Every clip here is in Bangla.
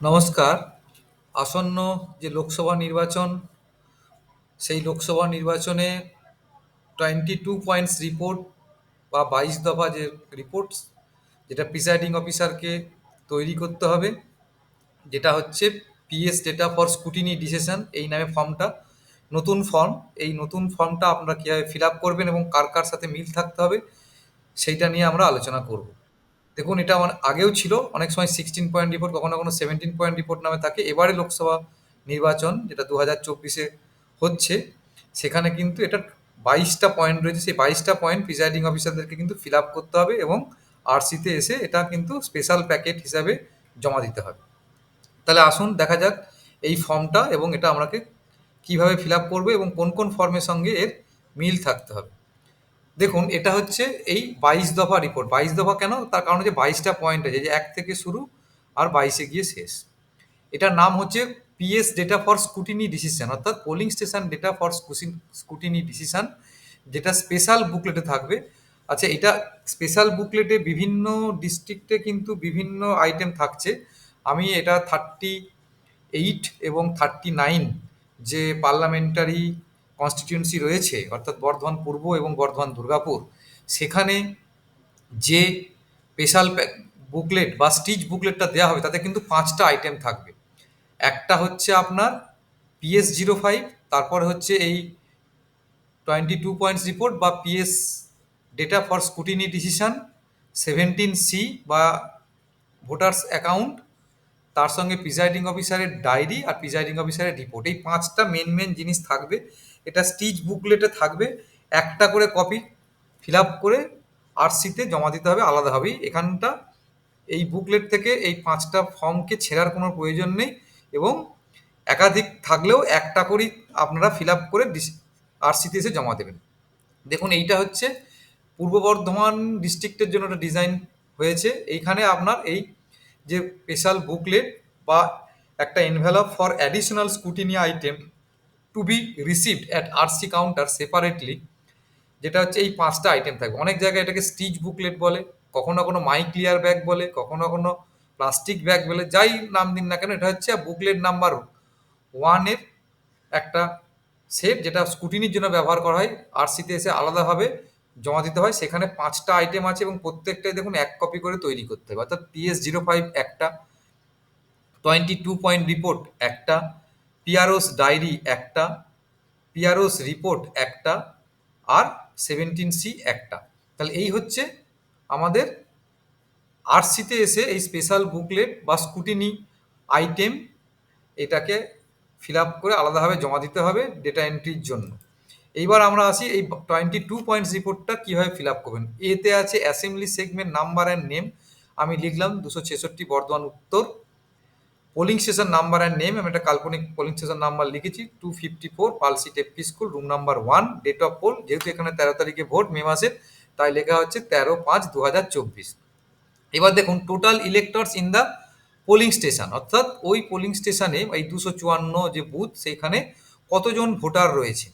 নমস্কার। আসন্ন যে লোকসভা নির্বাচন, সেই লোকসভা নির্বাচনে টোয়েন্টি টু পয়েন্টস রিপোর্ট বা বাইশ দফা যে রিপোর্টস যেটা প্রিসাইডিং অফিসারকে তৈরি করতে হবে, যেটা হচ্ছে PS data for scrutiny decision এই নামে ফর্মটা নতুন ফর্ম এই নতুন ফর্মটা আপনারা কীভাবে ফিল আপ করবেন এবং কার কার সাথে মিল থাকতে হবে, সেইটা নিয়ে আমরা আলোচনা করব। দেখুন, এটা আমার আগেও ছিল। অনেক সময় সিক্সটিন পয়েন্ট রিপোর্ট কখনো কখনো সেভেন্টিন পয়েন্ট রিপোর্ট নামে থাকে। এবারে লোকসভা নির্বাচন, যেটা দু হাজার চব্বিশে হচ্ছে, সেখানে কিন্তু এটা বাইশটা পয়েন্ট রয়েছে। সেই বাইশটা পয়েন্ট প্রিসাইডিং অফিসারদেরকে কিন্তু ফিল আপ করতে হবে এবং আরসিতে এসে এটা কিন্তু স্পেশাল প্যাকেট হিসাবে জমা দিতে হবে। তাহলে আসুন, দেখা যাক এই ফর্মটা এবং এটা আমাকে কীভাবে ফিল আপ করব এবং কোন কোন ফর্মের সঙ্গে এর মিল থাকতে হবে। দেখুন, এটা হচ্ছে এই বাইশ দফা রিপোর্ট বাইশ দফা কেন? তার কারণ হচ্ছে বাইশটা পয়েন্ট আছে যে এক থেকে শুরু আর বাইশে গিয়ে শেষ। এটার নাম হচ্ছে PS data for scrutiny decision অর্থাৎ polling station data for scrutiny decision যেটা স্পেশাল বুকলেটে থাকবে। আচ্ছা এটা স্পেশাল বুকলেটে বিভিন্ন ডিস্ট্রিক্টে কিন্তু বিভিন্ন আইটেম থাকছে। আমি এটা থার্টি এইট এবং থার্টি নাইন যে পার্লামেন্টারি কনস্টিটিউয়েন্সি রয়েছে, অর্থাৎ বর্ধমান পূর্ব এবং বর্ধমান দুর্গাপুর, সেখানে যে স্পেশাল বুকলেট বা স্টিচ বুকলেটটা দেওয়া হবে, তাতে কিন্তু পাঁচটা আইটেম থাকবে। একটা হচ্ছে আপনার পিএস জিরো ফাইভ তারপরে হচ্ছে এই টোয়েন্টি টু পয়েন্টস রিপোর্ট বা PS data for scrutiny decision seventeen C বা ভোটার্স অ্যাকাউন্ট তার সঙ্গে প্রিজাইডিং অফিসারের ডায়েরি আর প্রিজাইডিং অফিসারের রিপোর্ট এই পাঁচটা মেন মেন জিনিস থাকবে। এটা স্টিচ বুকলেটে থাকবে, একটা করে কপি ফিল আপ করে আরসিতে জমা দিতে হবে আলাদাভাবেই এখানটা এই বুকলেট থেকে এই পাঁচটা ফর্মকে ছেঁড়ার কোনো প্রয়োজন নেই এবং একাধিক থাকলেও একটা করেই আপনারা ফিল আপ করে আরসিতে এসে জমা দেবেন। দেখুন, এইটা হচ্ছে পূর্ব বর্ধমান ডিস্ট্রিক্টের জন্য একটা ডিজাইন হয়েছে। এইখানে আপনার এই যে স্পেশাল বুকলেট বা একটা envelope for additional scrutiny item to be received at RC counter separately যেটা হচ্ছে এই পাঁচটা আইটেম থাকবে। অনেক জায়গায় এটাকে স্টিচ বুকলেট বলে, কখনো কখনো মাই ক্লিয়ার ব্যাগ বলে, কখনো কখনো প্লাস্টিক ব্যাগ বলে, যাই নাম দিন না কেন, এটা হচ্ছে বুকলেট নাম্বার ওয়ানের একটা সেট যেটা স্কুটিনির জন্য ব্যবহার করা হয়। আরসিতে এসে আলাদাভাবে জমা দিতে হয়। সেখানে পাঁচটা আইটেম আছে এবং প্রত্যেকটাই দেখুন এক কপি করে তৈরি করতে হবে অর্থাৎ পিএস জিরো ফাইভ একটা টোয়েন্টি টু পয়েন্ট রিপোর্ট একটা পিআরওস ডায়েরি একটা, পিয়ারোস রিপোর্ট একটা আর সেভেন্টিন সি একটা। তাহলে এই হচ্ছে আমাদের আরসিতে এসে এই স্পেশাল বুকলেট বা স্কুটিনি আইটেম, এটাকে ফিল আপ করে আলাদাভাবে জমা দিতে হবে ডেটা এন্ট্রির জন্য। এইবার আমরা আসি এই টোয়েন্টি টু পয়েন্টস রিপোর্টটা কীভাবে ফিল আপ করবেন। এতে আছে assembly segment, number and name. আমি লিখলাম দুশো ছেষট্টি বর্ধমান উত্তর। Polling station number and name আমি একটা কাল্পনিক পোলিং স্টেশন নাম্বার লিখেছি টু ফিফটি ফোর পালসি টেপকি school room number one date of poll যেহেতু এখানে তেরো তারিখে ভোট, মে মাসের, তাই লেখা হচ্ছে তেরো পাঁচ দু হাজার চব্বিশ। এবার দেখুন total electors in the polling station অর্থাৎ ওই পোলিং স্টেশনে এই দুশো চুয়ান্ন যে বুথ সেইখানে কতজন ভোটার রয়েছে?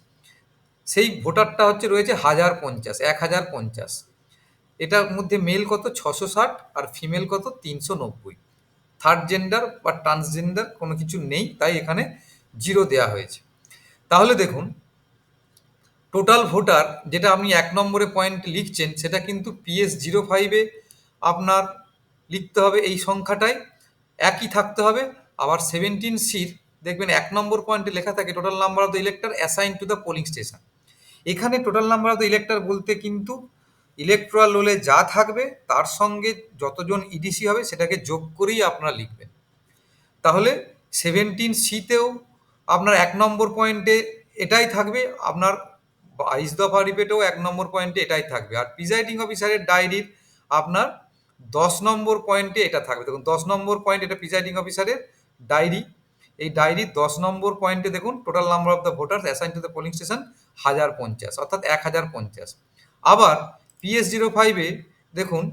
সেই ভোটারটা হচ্ছে রয়েছে হাজার পঞ্চাশ, এক হাজার পঞ্চাশ। এটার মধ্যে মেল কত? ছশো ষাট, আর ফিমেল কত? তিনশো নব্বই। থার্ড জেন্ডার বা ট্রান্সজেন্ডার কোনো কিছু নেই, তাই এখানে জিরো দেওয়া হয়েছে। তাহলে দেখুন টোটাল ভোটার যেটা আপনি এক নম্বরে পয়েন্ট লিখছেন, সেটা কিন্তু পিএস জিরো ফাইভে আপনার লিখতে হবে এই সংখ্যাটাই একই থাকতে হবে। আবার সেভেন্টিন সির দেখবেন এক নম্বর পয়েন্টে লেখা থাকে total number of the elector assign to the polling station এখানে total number of the elector বলতে কিন্তু ইলেকট্রাল রোলে যা থাকবে, তার সঙ্গে যতজন ইডিসি হবে সেটাকে যোগ করেই আপনারা লিখবেন। তাহলে সেভেন্টিন সিতেও আপনার এক নম্বর পয়েন্টে এটাই থাকবে, আপনার বাইশ দফা রিপেটেও এক নম্বর পয়েন্টে এটাই থাকবে। আর প্রিজাইডিং অফিসারের ডায়েরির আপনার দশ নম্বর পয়েন্টে এটা থাকবে। দেখুন, দশ নম্বর পয়েন্ট এটা প্রিজাইডিং অফিসারের ডায়েরি এই ডায়েরির দশ নম্বর পয়েন্টে দেখুন total number of the voters assign to the polling station হাজার পঞ্চাশ, অর্থাৎ এক হাজার পঞ্চাশ। আবার পিএস জিরো ফাইভে দেখুন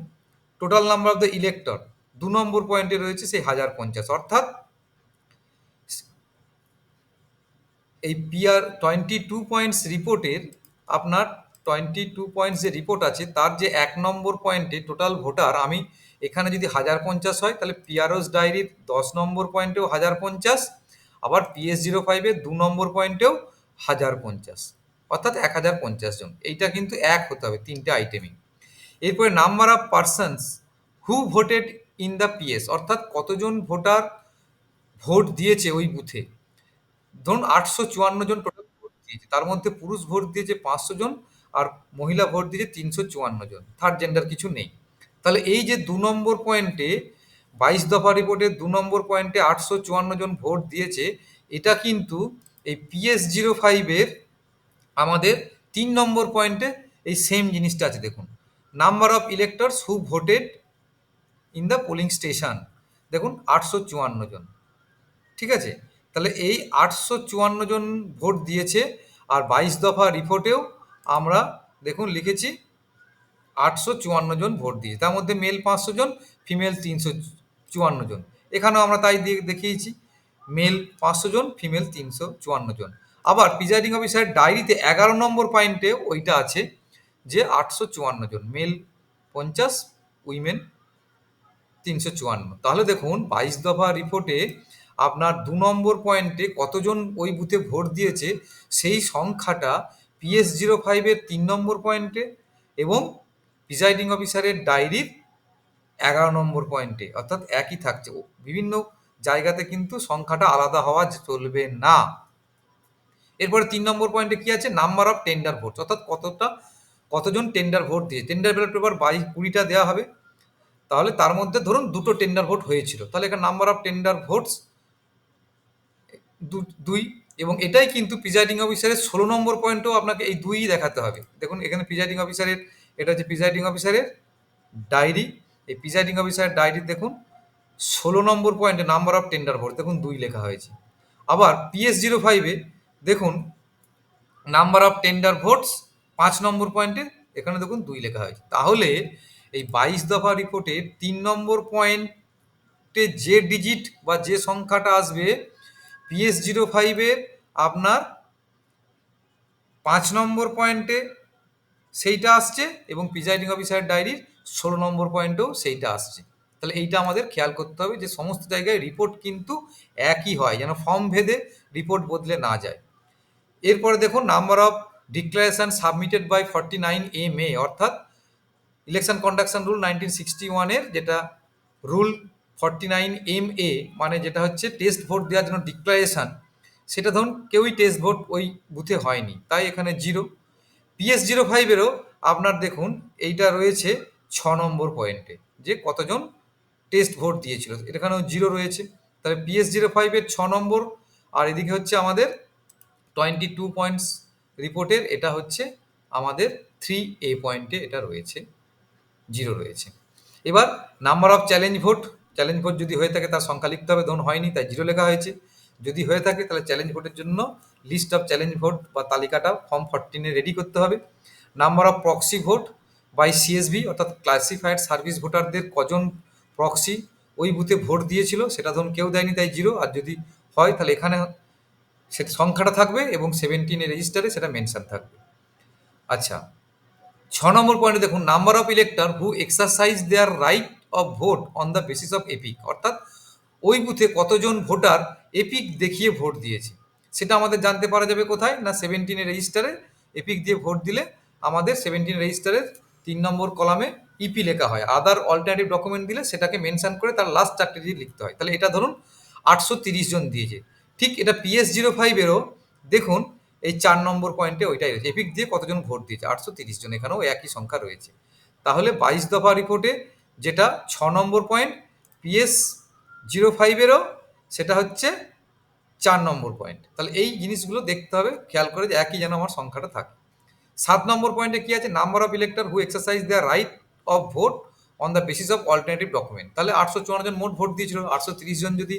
total number of the elector দু নম্বর পয়েন্টে রয়েছে সেই হাজার পঞ্চাশ। অর্থাৎ এই পিআর টোয়েন্টি টু পয়েন্টস রিপোর্টের আপনার টোয়েন্টি টু পয়েন্টস যে রিপোর্ট আছে, তার যে এক নম্বর পয়েন্টে টোটাল ভোটার আমি এখানে যদি হাজার পঞ্চাশ হয়, তাহলে পিয়ারোস ডায়েরির দশ নম্বর পয়েন্টেও হাজার পঞ্চাশ, আবার পিএস জিরো ফাইভের দু নম্বর পয়েন্টেও হাজার পঞ্চাশ। অর্থাৎ এক হাজার পঞ্চাশ জন। এইটা কিন্তু এক হতে হবে তিনটে আইটেমই এরপরে number of persons who voted in the PS অর্থাৎ কতজন ভোটার ভোট দিয়েছে ওই বুথে ধরুন আটশো চুয়ান্ন জন টোটাল ভোট দিয়েছে, তার মধ্যে পুরুষ ভোট দিয়েছে পাঁচশো জন আর মহিলা ভোট দিয়েছে তিনশো চুয়ান্ন জন। থার্ড জেন্ডার কিছু নেই। তাহলে এই যে দু নম্বর পয়েন্টে বাইশ দফা রিপোর্টের দু নম্বর পয়েন্টে আটশো চুয়ান্ন জন ভোট দিয়েছে, এটা কিন্তু এই পিএস জিরো ফাইভের আমাদের তিন নম্বর পয়েন্টে এই সেম জিনিসটা আছে, দেখুন। Number of electors who voted in the polling station দেখুন, আটশো চুয়ান্ন জন। ঠিক আছে? তাহলে এই আটশো চুয়ান্ন জন ভোট দিয়েছে, আর বাইশ দফা রিপোর্টেও আমরা, দেখুন, লিখেছি আটশো চুয়ান্ন জন ভোট দিয়েছে তার মধ্যে মেল পাঁচশো জন ফিমেল তিনশো চুয়ান্ন জন। এখানেও আমরা তাই দিয়ে দেখিয়েছি মেল পাঁচশো জন ফিমেল তিনশো চুয়ান্ন জন। আবার প্রিজাইডিং অফিসারের ডায়েরিতে এগারো নম্বর পয়েন্টে ওইটা আছে যে আটশো চুয়ান্ন জন মেল পঞ্চাশ উইমেন তিনশো চুয়ান্ন। তাহলে দেখুন, বাইশ দফা রিপোর্টে আপনার দু নম্বর পয়েন্টে কতজন ওই বুথে ভোট দিয়েছে, সেই সংখ্যাটা পিএস জিরো ফাইভের তিন নম্বর পয়েন্টে এবং প্রিজাইডিং অফিসারের ডায়েরির এগারো নম্বর পয়েন্টে অর্থাৎ একই থাকছে। বিভিন্ন জায়গাতে কিন্তু সংখ্যাটা আলাদা হওয়া চলবে না। এরপরে তিন নম্বর পয়েন্টে কি আছে? নাম্বার অফ টেন্ডার ভোট অর্থাৎ কতটা, কতজন টেন্ডার ভোট দিয়ে টেন্ডার ব্যালট পেপার বাইশ কুড়িটা দেওয়া হবে। তাহলে তার মধ্যে ধরুন দুটো টেন্ডার ভোট হয়েছিল। তাহলে এখানে নাম্বার অফ টেন্ডার ভোটস দুই, এবং এটাই কিন্তু প্রিজাইডিং অফিসারের ষোলো নম্বর পয়েন্টও আপনাকে এই দুই দেখাতে হবে। দেখুন, এখানে প্রিজাইডিং অফিসারের এটা হচ্ছে প্রিজাইডিং অফিসারের ডায়েরি এই প্রিজাইডিং অফিসারের ডায়েরি দেখুন, ষোলো নম্বর পয়েন্টে নাম্বার অফ টেন্ডার ভোট দেখুন দুই লেখা হয়েছে। আবার পিএস জিরো ফাইভে দেখুন নাম্বার অফ টেন্ডার ভোটস পাঁচ নম্বর পয়েন্টে এখানে দেখুন দুই লেখা হয়েছে। তাহলে এই বাইশ দফা রিপোর্টের তিন নম্বর পয়েন্টে যে ডিজিট বা যে সংখ্যাটা আসবে পিএস জিরো ফাইভের আপনার পাঁচ নম্বর পয়েন্টে সেইটা আসছে এবং প্রিজাইডিং অফিসারের ডায়েরির ষোলো নম্বর পয়েন্টেও সেইটা আসছে। তাহলে এইটা আমাদের খেয়াল করতে হবে যে সমস্ত জায়গায় রিপোর্ট কিন্তু একই হয়, যেন ফর্ম ভেদে রিপোর্ট বদলে না যায়। এরপরে দেখুন number of declaration submitted by forty nine M A অর্থাৎ election conduction rule nineteen sixty ওয়ানের যেটা rule forty nine M A মানে যেটা হচ্ছে টেস্ট ভোট দেওয়ার জন্য ডিক্লারেশন সেটা ধরুন কেউই টেস্ট ভোট ওই বুথে হয়নি। তাই এখানে জিরো পিএস জিরো ফাইভেরও আপনার দেখুন, এইটা রয়েছে ছ নম্বর পয়েন্টে যে কতজন টেস্ট ভোট দিয়েছিল। এখানেও জিরো রয়েছে। তাহলে পিএস জিরো ফাইভের ছ নম্বর, আর এদিকে হচ্ছে আমাদের টোয়েন্টি টু পয়েন্টস রিপোর্টের এটা হচ্ছে আমাদের থ্রি এ পয়েন্টে এটা রয়েছে জিরো রয়েছে। এবার number of challenge vote challenge vote যদি হয়ে থাকে তার সংখ্যা লিখতে হবে, ধরুন হয়নি, তাই জিরো লেখা হয়েছে। যদি হয়ে থাকে তাহলে চ্যালেঞ্জ ভোটের জন্য লিস্ট অফ চ্যালেঞ্জ ভোট বা তালিকাটা ফর্ম ফরটিনে রেডি করতে হবে। Number of proxy vote by CSV অর্থাৎ ক্লাসিফাইড সার্ভিস ভোটারদের কজন প্রক্সি ওই বুথে ভোট দিয়েছিল, সেটা ধরুন কেউ দেয়নি, তাই জিরো আর যদি হয়, তাহলে এখানে সে সংখ্যাটা থাকবে এবং সেভেন্টিনের রেজিস্টারে সেটা মেনশন থাকবে। আচ্ছা ছ নম্বর পয়েন্টে দেখুন number of elector who exercise their right of vote on the basis of EPIC অর্থাৎ ওই বুথে কতজন ভোটার এপিক দেখিয়ে ভোট দিয়েছে। সেটা আমাদের জানতে পারা যাবে কোথায়? না সেভেন্টিনের রেজিস্টারে এপিক দিয়ে ভোট দিলে আমাদের সেভেন্টিন রেজিস্টারের তিন নম্বর কলামে ইপি লেখা হয়। আদার অল্টারনেটিভ ডকুমেন্ট দিলে সেটাকে মেনশন করে তার লাস্ট চারটে দিয়ে লিখতে হয়। তাহলে এটা ধরুন আটশো তিরিশ জন দিয়েছে। ঠিক এটা পিএস জিরো ফাইভেরও দেখুন, এই চার নম্বর পয়েন্টে ওইটাই রয়েছে। এপিক দিয়ে কতজন ভোট দিয়েছে? আটশো তিরিশ জন, এখানেও একই সংখ্যা রয়েছে। তাহলে বাইশ দফা রিপোর্টে যেটা ছ নম্বর পয়েন্ট পিএস জিরো ফাইভেরও সেটা হচ্ছে চার নম্বর পয়েন্ট। তাহলে এই জিনিসগুলো দেখতে হবে, খেয়াল করে যে একই যেন আমার সংখ্যাটা থাকে। সাত নম্বর পয়েন্টে কি আছে? Number of elector who exercise their right of vote on the basis of alternative document তাহলে আটশো চুয়ান্ন জন মোট ভোট দিয়েছিল, আটশো তিরিশ জন যদি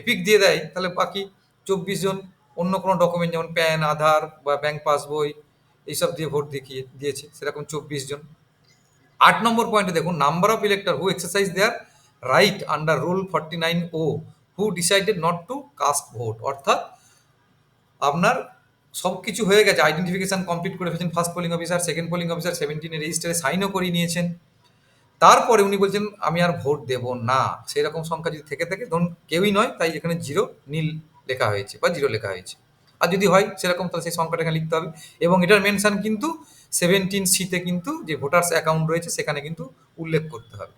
এপিক দিয়ে দেয়, তাহলে বাকি চব্বিশ জন অন্য কোনো ডকুমেন্ট যেমন প্যান আধার বা ব্যাংক পাসবই এইসব দিয়ে ভোট দেখিয়ে দিয়েছে, সেরকম চব্বিশ জন। আট নম্বর পয়েন্টে দেখুন number of elector who exercise their right under rule forty nine O who decided not to cast vote অর্থাৎ আপনার সব কিছু হয়ে গেছে আইডেন্টিফিকেশন কমপ্লিট করে ফেলেছেন first polling officer second polling officer সেভেন্টিনে রেজিস্টারে সাইনও করিয়ে নিয়েছেন। তারপরে উনি বলছেন, আমি আর ভোট দেব না। সেরকম সংখ্যা যদি থেকে থাকে, ধরুন কেউই নয়, তাই এখানে জিরো নীল লেখা হয়েছে বা জিরো লেখা হয়েছে। আর যদি হয়, সেরকম তাহলে সেই সংখ্যাটা এখানে লিখতে হবে। এবং এটার মেনশন কিন্তু সেভেন্টিন সিতে কিন্তু যে ভোটার্স অ্যাকাউন্ট রয়েছে, সেখানে কিন্তু উল্লেখ করতে হবে।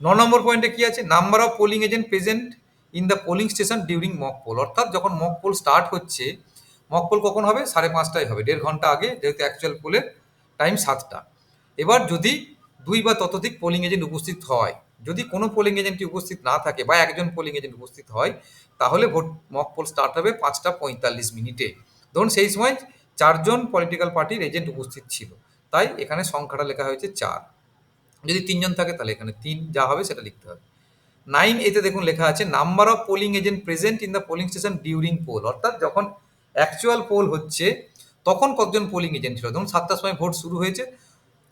ন নম্বর পয়েন্টে কি আছে? Number of polling agent present in the polling station during mock poll অর্থাৎ যখন মক পোল স্টার্ট হচ্ছে মক পোল কখন হবে? সাড়ে পাঁচটায় হবে, দেড় ঘণ্টা আগে, যেহেতু অ্যাকচুয়াল পোলের টাইম সাতটা। এবার যদি দুই বা ততোধিক পোলিং এজেন্ট উপস্থিত হয়। যদি কোনো পোলিং এজেন্টই উপস্থিত না থাকে বা একজন পোলিং এজেন্ট উপস্থিত হয়, তাহলে ভোট মক পোল স্টার্ট হবে পাঁচটা পঁয়তাল্লিশ মিনিটে। ধরুন সেই সময় চারজন পলিটিক্যাল পার্টির এজেন্ট উপস্থিত ছিল, তাই এখানে সংখ্যাটা লেখা হয়েছে চার। যদি তিনজন থাকে, তাহলে এখানে তিন যা হবে সেটা লিখতে হবে। নাইন এতে দেখুন লেখা আছে number of polling agent present in the polling station during poll অর্থাৎ যখন অ্যাকচুয়াল পোল হচ্ছে, তখন কতজন পোলিং এজেন্ট ছিল? ধরুন সাতটার সময় ভোট শুরু হয়েছে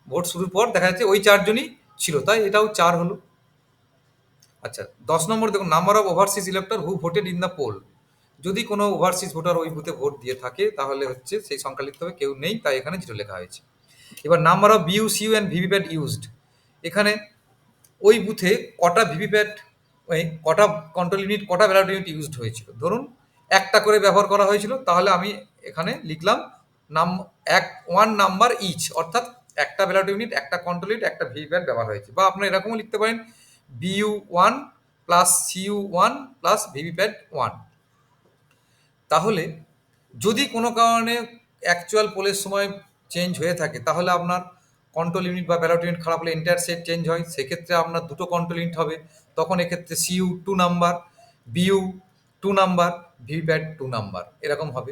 ভোট শুরুর পর দেখা যাচ্ছে ওই চারজনই ছিল, তাই এটাও চার হলো। আচ্ছা দশ নম্বর দেখুন number of overseas elector who voted in the poll যদি কোনো ওভারসিজ ভোটার ওই বুথে ভোট দিয়ে থাকে, তাহলে হচ্ছে সেই সংখ্যা লিখতে হবে, কেউ নেই, তাই এখানে জিরো লেখা হয়েছে। এবার number of BU CU and VVPAT used এখানে ওই বুথে কটা ভিভিপ্যাট ওই কটা কন্ট্রোল ইউনিট কটা ব্যালট ইউনিট ইউজড হয়েছিল। ধরুন, একটা করে ব্যবহার করা হয়েছিল, তাহলে আমি এখানে লিখলাম, নাম, এক ওয়ান নাম্বার ইচ অর্থাৎ একটা ব্যালট ইউনিট একটা কন্ট্রোল ইউনিট একটা ভিভিপ্যাট ব্যবহার হয়েছে। বা আপনারা এরকমও লিখতে পারেন BU one plus CU one plus VVPAT one তাহলে যদি কোনো কারণে অ্যাকচুয়াল পোলের সময় চেঞ্জ হয়ে থাকে, তাহলে আপনার কন্ট্রোল ইউনিট বা ব্যালট ইউনিট খারাপ হলে এন্টায়ার সেট চেঞ্জ হয়। সেক্ষেত্রে আপনার দুটো কন্ট্রোল ইউনিট হবে। তখন এক্ষেত্রে CU two number BU two number VVPAT two number এরকম হবে।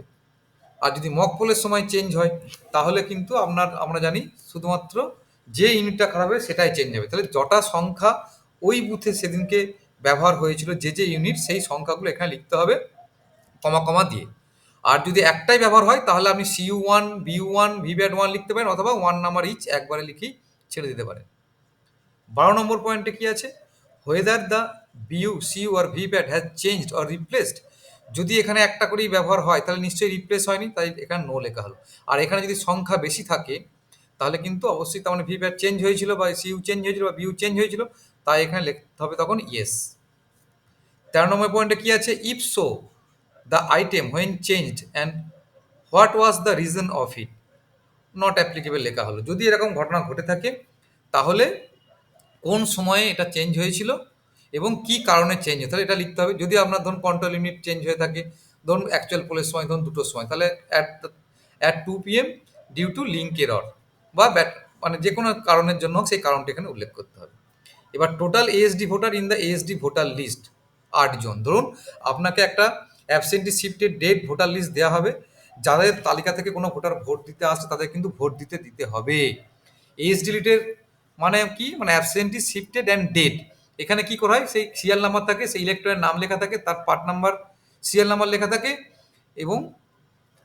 আর যদি মক পোলের সময় চেঞ্জ হয়, তাহলে কিন্তু আপনার, আমরা জানি শুধুমাত্র যে ইউনিটটা খারাপ হবে সেটাই চেঞ্জ হবে। তাহলে যটা সংখ্যা ওই বুথে সেদিনকে ব্যবহার হয়েছিল, যে যে ইউনিট সেই সংখ্যাগুলো এখানে লিখতে হবে কমা কমা দিয়ে। আর যদি একটাই ব্যবহার হয়, তাহলে আপনি CU one BU one VVPAT one লিখতে পারেন, অথবা ওয়ান নাম্বার ইচ একবারে লিখেই ছেড়ে দিতে পারেন। বারো নম্বর পয়েন্টে কি আছে? Whether the BU CU R VVPAT has changed or replaced যদি এখানে একটা করেই ব্যবহার হয়, তাহলে নিশ্চয়ই রিপ্লেস হয়নি, তাই এখানে নো লেখা হলো। আর এখানে যদি সংখ্যা বেশি থাকে, তাহলে কিন্তু অবশ্যই তার মানে ভিভ্যাট চেঞ্জ হয়েছিল বা সিইউ চেঞ্জ হয়েছিল বা ভিউ চেঞ্জ হয়েছিল, তাই এখানে লিখতে হবে তখন ইয়েস তেরো নম্বর পয়েন্টে কী আছে? If so the item when changed and what was the reason of it not applicable লেখা হলো। যদি এরকম ঘটনা ঘটে থাকে, তাহলে কোন সময়ে এটা চেঞ্জ হয়েছিল? এবং কি কারণে চেঞ্জ হয়? তাহলে এটা লিখতে হবে। যদি আপনার ধরুন কন্ট্রোল ইউনিট চেঞ্জ হয়ে থাকে, ধরুন অ্যাকচুয়াল পোলের সময়, ধরুন দুটোর সময়, তাহলে at at two PM due to link error বা ব্যাট মানে যে কোনো কারণের জন্য সেই কারণটি এখানে উল্লেখ করতে হবে। এবার total ASD voter in the ASD voter list আটজন ধরুন আপনাকে একটা অ্যাবসেন্টি শিফটের ডেট ভোটার লিস্ট দেওয়া হবে, যাদের তালিকা থেকে কোনো ভোটার ভোট দিতে আসছে, তাদের কিন্তু ভোট দিতে দিতে হবে। এজ ডিলিটের মানে কি? মানে অ্যাবসেন্টি শিফটেড অ্যান্ড ডেট এখানে কি করা হয়? সেই সিরিয়াল নাম্বার থাকে, সেই ইলেকট্রনের নাম লেখা থাকে, তার পার্ট নাম্বার সিরিয়াল নাম্বার লেখা থাকে এবং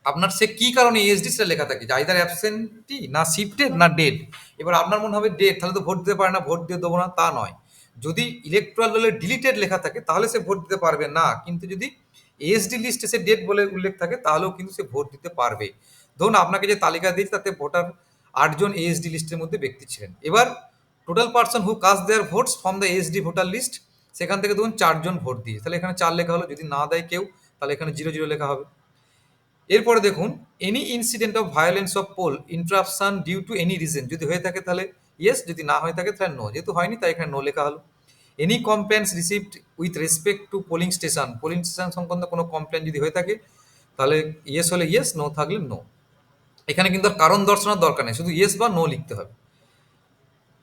আপনার সে কি কারণে এসডি সেটা লেখা থাকে? আইদার অ্যাবসেন্টি না শিফটেড না ডেট এবার আপনার মনে হবে ডেট তাহলে তো ভোট দিতে পারে না ভোট দিয়ে দেবো না, তা নয়। যদি ইলেকট্রাল রোলে ডিলিটেড লেখা থাকে, তাহলে সে ভোট দিতে পারবে না। কিন্তু যদি এসডি লিস্টে সে ডেট বলে উল্লেখ থাকে, তাহলেও কিন্তু সে ভোট দিতে পারবে। ধরুন আপনাকে যে তালিকা দিয়েছে, তাতে ভোটার আটজন এএসডি লিস্টের মধ্যে ব্যক্তি ছিলেন। এবার total person who cast their votes from the SD voter list সেখান থেকে ধরুন চারজন ভোট দিয়ে, তাহলে এখানে চার লেখা হলো, যদি না দেয় কেউ, তাহলে এখানে জিরো জিরো লেখা হবে। এরপরে দেখুন any incident of violence of poll interruption due to any reason যদি হয়ে থাকে তাহলে ইয়েস যদি না হয়ে থাকে তাহলে নো যেহেতু হয়নি তাই এখানে নো লেখা হলো। Any complaints received with respect to polling station polling station সংক্রান্ত কোনো কমপ্লেন যদি হয়ে থাকে, তাহলে ইয়েস হলে ইয়েস নো থাকলে নো এখানে কিন্তু কারণ দর্শানোর দরকার নেই, শুধু ইয়েস বা নো লিখতে হবে।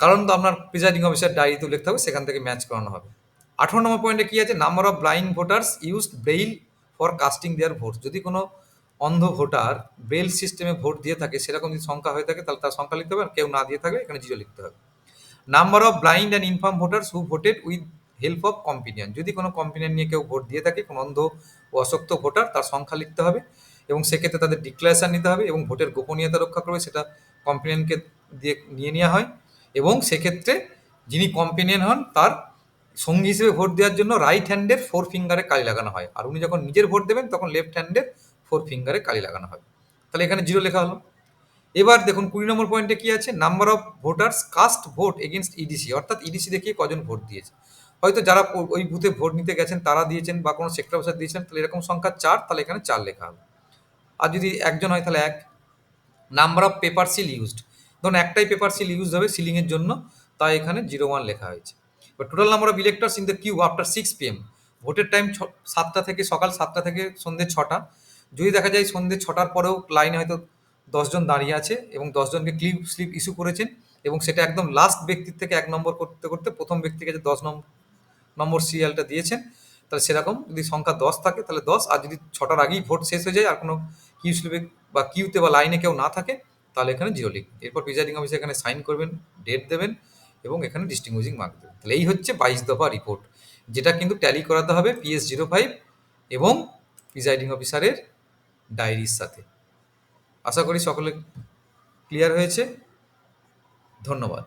কারণ তো আপনার প্রিজাইডিং অফিসার ডায়েরিতে লিখতে হবে, সেখান থেকে ম্যাচ করানো হবে। আঠারো নম্বর পয়েন্টে কি আছে? Number of blind voters use braille for casting their vote যদি কোনো অন্ধ ভোটার ব্রেল সিস্টেমে ভোট দিয়ে থাকে, সেরকম যদি সংখ্যা হয়ে থাকে, তাহলে তার সংখ্যা লিখতে হবে, আর কেউ না দিয়ে থাকলে এখানে জিরো লিখতে হবে। Number of blind and infirm voters who voted with help of companion যদি কোনো কম্পিনিয়ন নিয়ে কেউ ভোট দিয়ে থাকে, কোনো অন্ধ ও অশক্ত ভোটার, তার সংখ্যা লিখতে হবে এবং সেক্ষেত্রে তাদের ডিক্লারেশন নিতে হবে এবং ভোটের গোপনীয়তা রক্ষা করবে, সেটা কম্পিনিয়নকে দিয়ে, নিয়ে নেওয়া হয়। এবং সেক্ষেত্রে যিনি কম্পিনিয়ন হন, তার সঙ্গী হিসেবে ভোট দেওয়ার জন্য রাইট হ্যান্ডের ফোর ফিঙ্গারে কালি লাগানো হয়। আর উনি যখন নিজের ভোট দেবেন, তখন লেফট হ্যান্ডের ফোর ফিঙ্গারে কালি লাগানো হয়। তাহলে এখানে জিরো লেখা হলো। এবার দেখুন, কুড়ি নম্বর পয়েন্টে কি আছে? Number of voters cast vote against EDC অর্থাৎ ইডিসি দেখিয়ে কজন ভোট দিয়েছে। হয়তো যারা ওই বুথে ভোট নিতে গেছেন, তারা দিয়েছেন বা কোনো সেক্টর অফিসার দিয়েছেন, তাহলে এরকম সংখ্যা চার, তাহলে এখানে চার লেখা হবে। আর যদি একজন হয়, তাহলে এক। Number of paper seal used ধরুন একটাই পেপার সিল ইউজ হবে সিলিংয়ের জন্য, তাই এখানে জিরো ওয়ান লেখা হয়েছে। বা total number of electors in the queue after six PM ভোটের টাইম সাতটা থেকে, সকাল সাতটা থেকে সন্ধ্যে ছটা। যদি দেখা যায় সন্ধ্যে ছটার পরেও লাইনে হয়তো দশজন দাঁড়িয়ে আছে এবং দশজনকে ক্লিপ স্লিপ ইস্যু করেছেন এবং সেটা একদম লাস্ট ব্যক্তির থেকে এক নম্বর করতে করতে প্রথম ব্যক্তিকে যে দশ নম্বর নম্বর সিরিয়ালটা দিয়েছেন, তাহলে সেরকম যদি সংখ্যা দশ থাকে, তাহলে দশ। আর যদি ছটার আগেই ভোট শেষ হয়ে যায়, আর কোনো কিউ স্লিপে বা কিউতে বা লাইনে কেউ না থাকে তাহলে এখানে জিরো লিখবেন এরপর প্রিজাইডিং অফিসার এখানে সাইন করবেন ডেট দেবেন এবং এখানে ডিস্টিংগুইজিং মার্ক দেবেন। তাহলে এই হচ্ছে বাইশ দফা রিপোর্ট যেটা কিন্তু ট্যালি করাতে হবে পিএস জিরো ফাইভ এবং প্রিজাইডিং অফিসারের ডায়েরির সাথে। আশা করি সকলে ক্লিয়ার হয়েছে। ধন্যবাদ।